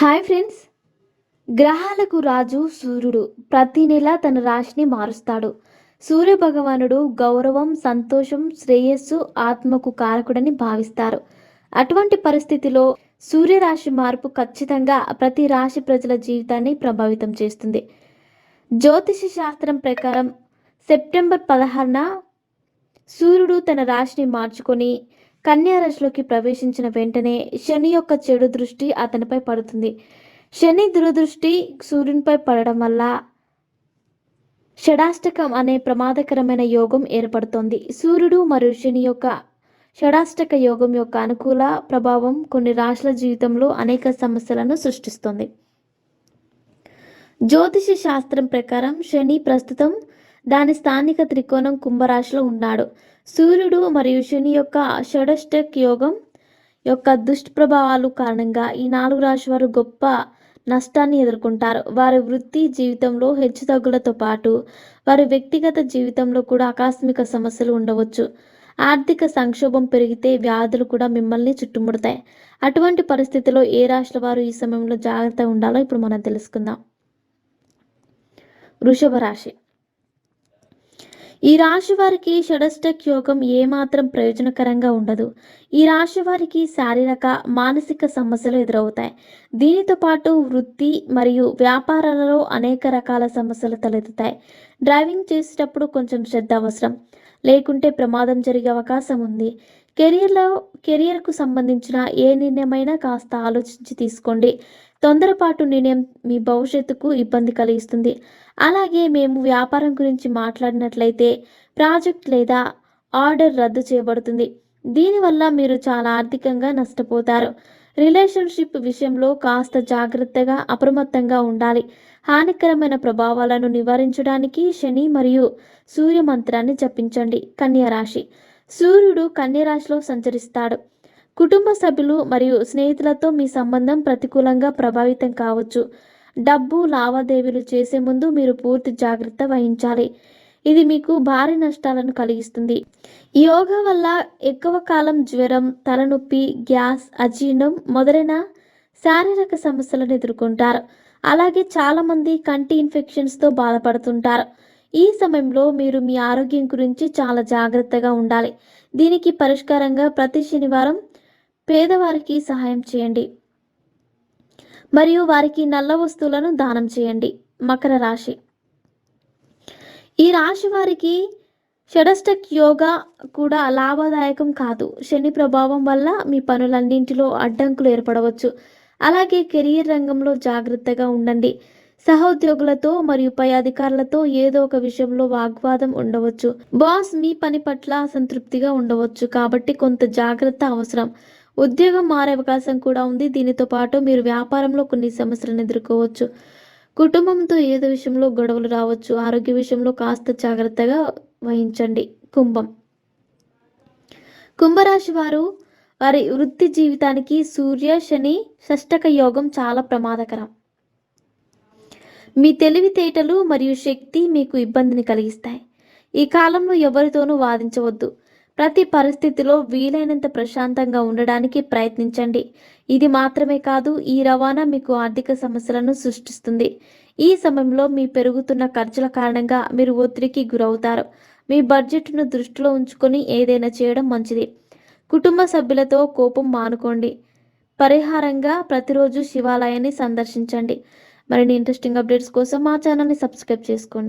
Hi friends. గ్రహాలకు రాజు సూర్యుడు. ప్రతి నెల తన రాశిని మారుస్తాడు. సూర్య భగవానుడు గౌరవం సంతోషం శ్రేయస్సు ఆత్మకు కారకుడని భావిస్తారు. అటువంటి పరిస్థితిలో సూర్యరాశి మార్పు ఖచ్చితంగా ప్రతి రాశి ప్రజల జీవితాన్ని ప్రభావితం చేస్తుంది. జ్యోతిష శాస్త్రం ప్రకారం సెప్టెంబర్ పదహారున సూర్యుడు తన రాశిని మార్చుకొని కన్యారాశిలోకి ప్రవేశించిన వెంటనే శని యొక్క చెడు దృష్టి అతనిపై పడుతుంది. శని దురదృష్టి సూర్యునిపై పడడం వల్ల షడాష్టకం అనే ప్రమాదకరమైన యోగం ఏర్పడుతోంది. సూర్యుడు మరియు శని యొక్క షడాష్టక యోగం యొక్క అనుకూల ప్రభావం కొన్ని రాశుల జీవితంలో అనేక సమస్యలను సృష్టిస్తుంది. జ్యోతిష శాస్త్రం ప్రకారం శని ప్రస్తుతం దాని స్థానిక త్రికోణం కుంభరాశిలో ఉన్నాడు. సూర్యుడు మరియు శని యొక్క షడష్టక్ యోగం యొక్క దుష్ప్రభావాలు కారణంగా ఈ నాలుగు రాశి వారు గొప్ప నష్టాన్ని ఎదుర్కొంటారు. వారి వృత్తి జీవితంలో హెచ్చుతగ్గులతో పాటు వారి వ్యక్తిగత జీవితంలో కూడా ఆకస్మిక సమస్యలు ఉండవచ్చు. ఆర్థిక సంక్షోభం పెరిగితే వ్యాధులు కూడా మిమ్మల్ని చుట్టుముడతాయి. అటువంటి పరిస్థితిలో ఏ రాష్ట్ర వారు ఈ సమయంలో జాగ్రత్త ఉండాలో ఇప్పుడు మనం తెలుసుకుందాం. వృషభ రాశి. ఈ రాశి వారికి షడష్టక్ యోగం ఏమాత్రం ప్రయోజనకరంగా ఉండదు. ఈ రాశి వారికి శారీరక మానసిక సమస్యలు ఎదురవుతాయి. దీనితో పాటు వృత్తి మరియు వ్యాపారాలలో అనేక రకాల సమస్యలు తలెత్తుతాయి. డ్రైవింగ్ చేసేటప్పుడు కొంచెం శ్రద్ధ అవసరం. లేకుంటే ప్రమాదం జరిగే అవకాశం ఉంది. కెరియర్లో కెరియర్కు సంబంధించిన ఏ నిర్ణయమైనా కాస్త ఆలోచించి తీసుకోండి. తొందరపాటు నిర్ణయం మీ భవిష్యత్తుకు ఇబ్బంది కలిగిస్తుంది. అలాగే మేము వ్యాపారం గురించి మాట్లాడినట్లయితే ప్రాజెక్ట్ లేదా ఆర్డర్ రద్దు చేయబడుతుంది. దీనివల్ల మీరు చాలా ఆర్థికంగా నష్టపోతారు. రిలేషన్షిప్ విషయంలో కాస్త జాగ్రత్తగా అప్రమత్తంగా ఉండాలి. హానికరమైన ప్రభావాలను నివారించడానికి శని మరియు సూర్య మంత్రాన్ని జపించండి. కన్యరాశి సూర్యుడు కన్యరాశిలో సంచరిస్తాడు. కుటుంబ సభ్యులు మరియు స్నేహితులతో మీ సంబంధం ప్రతికూలంగా ప్రభావితం కావచ్చు. డబ్బు లావాదేవీలు చేసే ముందు మీరు పూర్తి జాగ్రత్త వహించాలి. ఇది మీకు భారీ నష్టాలను కలిగిస్తుంది. యోగా వల్ల ఎక్కువ కాలం జ్వరం తలనొప్పి గ్యాస్ అజీర్ణం మొదలైన శారీరక సమస్యలను ఎదుర్కొంటారు. అలాగే చాలామంది కంటి ఇన్ఫెక్షన్స్తో బాధపడుతుంటారు. ఈ సమయంలో మీరు మీ ఆరోగ్యం గురించి చాలా జాగ్రత్తగా ఉండాలి. దీనికి పరిష్కారంగా ప్రతి శనివారం పేదవారికి సహాయం చేయండి. మరియు వారికి నల్ల వస్తువులను దానం చేయండి. మకర రాశి. ఈ రాశి వారికి షడష్టక్ యోగా కూడా లాభదాయకం కాదు. శని ప్రభావం వల్ల మీ పనులన్నింటిలో అడ్డంకులు ఏర్పడవచ్చు. అలాగే కెరియర్ రంగంలో జాగ్రత్తగా ఉండండి. సహోద్యోగులతో మరియు పై అధికారులతో ఏదో ఒక విషయంలో వాగ్వాదం ఉండవచ్చు. బాస్ మీ పని పట్ల అసంతృప్తిగా ఉండవచ్చు. కాబట్టి కొంత జాగ్రత్త అవసరం. ఉద్యోగం మారే అవకాశం కూడా ఉంది. దీనితో పాటు మీరు వ్యాపారంలో కొన్ని సమస్యలను ఎదుర్కోవచ్చు. కుటుంబంతో ఏదో విషయంలో గొడవలు రావచ్చు. ఆరోగ్య విషయంలో కాస్త జాగ్రత్తగా వహించండి. కుంభం. కుంభరాశి వారు వారి వృత్తి జీవితానికి సూర్య శని షష్టక యోగం చాలా ప్రమాదకరం. మీ తెలివితేటలు మరియు శక్తి మీకు ఇబ్బందిని కలిగిస్తాయి. ఈ కాలంలో ఎవరితోనూ వాదించవద్దు. ప్రతి పరిస్థితిలో వీలైనంత ప్రశాంతంగా ఉండడానికి ప్రయత్నించండి. ఇది మాత్రమే కాదు ఈ రవాణా మీకు ఆర్థిక సమస్యలను సృష్టిస్తుంది. ఈ సమయంలో మీ పెరుగుతున్న ఖర్చుల కారణంగా మీరు ఒత్తిడికి గురవుతారు. మీ బడ్జెట్ను దృష్టిలో ఉంచుకొని ఏదైనా చేయడం మంచిది. కుటుంబ సభ్యులతో కోపం మానుకోండి. పరిహారంగా ప్రతిరోజు శివాలయాన్ని సందర్శించండి. మరిన్ని ఇంట్రెస్టింగ్ అప్డేట్స్ కోసం మా ఛానల్ని సబ్స్క్రైబ్ చేసుకోండి.